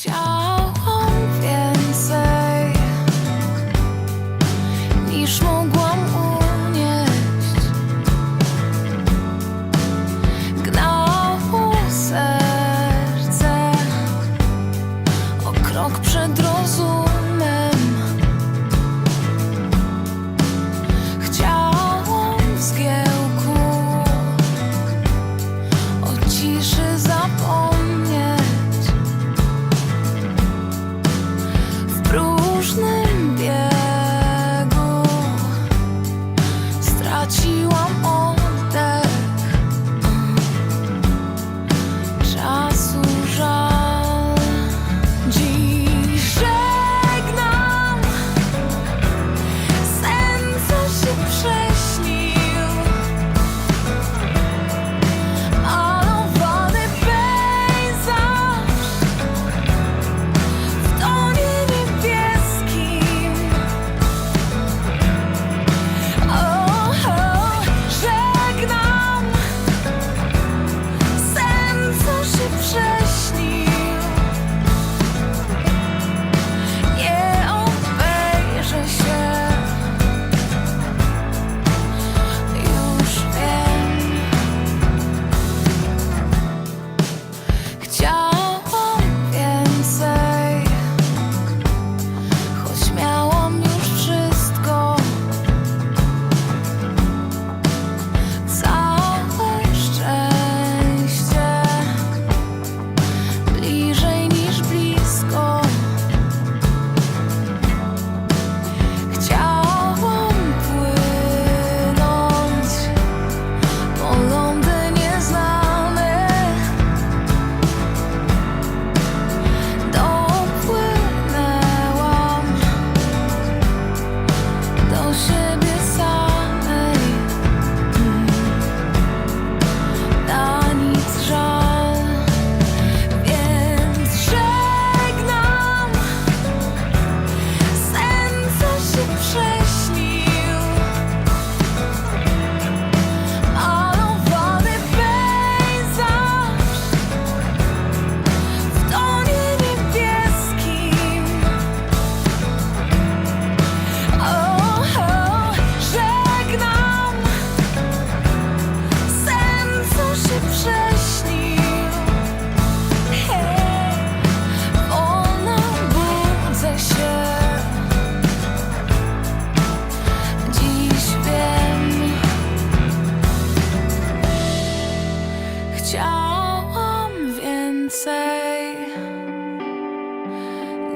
桥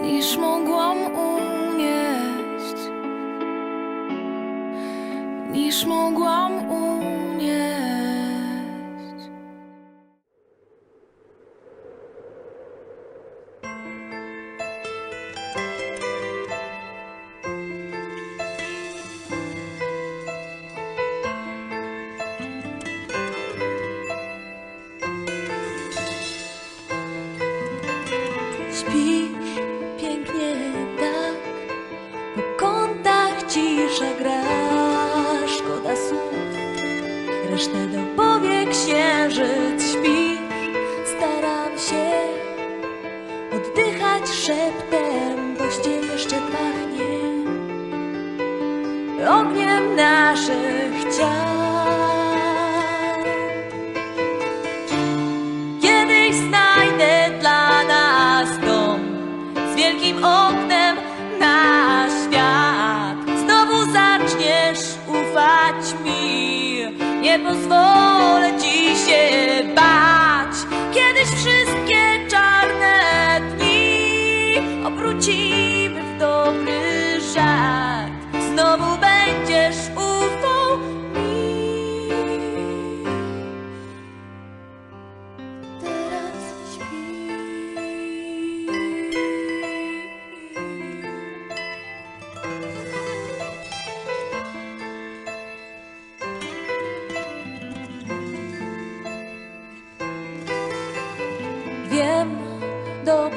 niż mogłam unieść, niż mogłam unieść. Śpi. 자.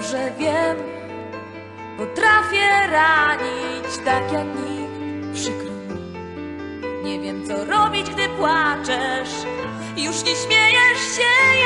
dobrze wiem Potrafię ranić tak jak nikt. Przykro mi. Nie wiem co robić gdy płaczesz. Już nie śmiejesz się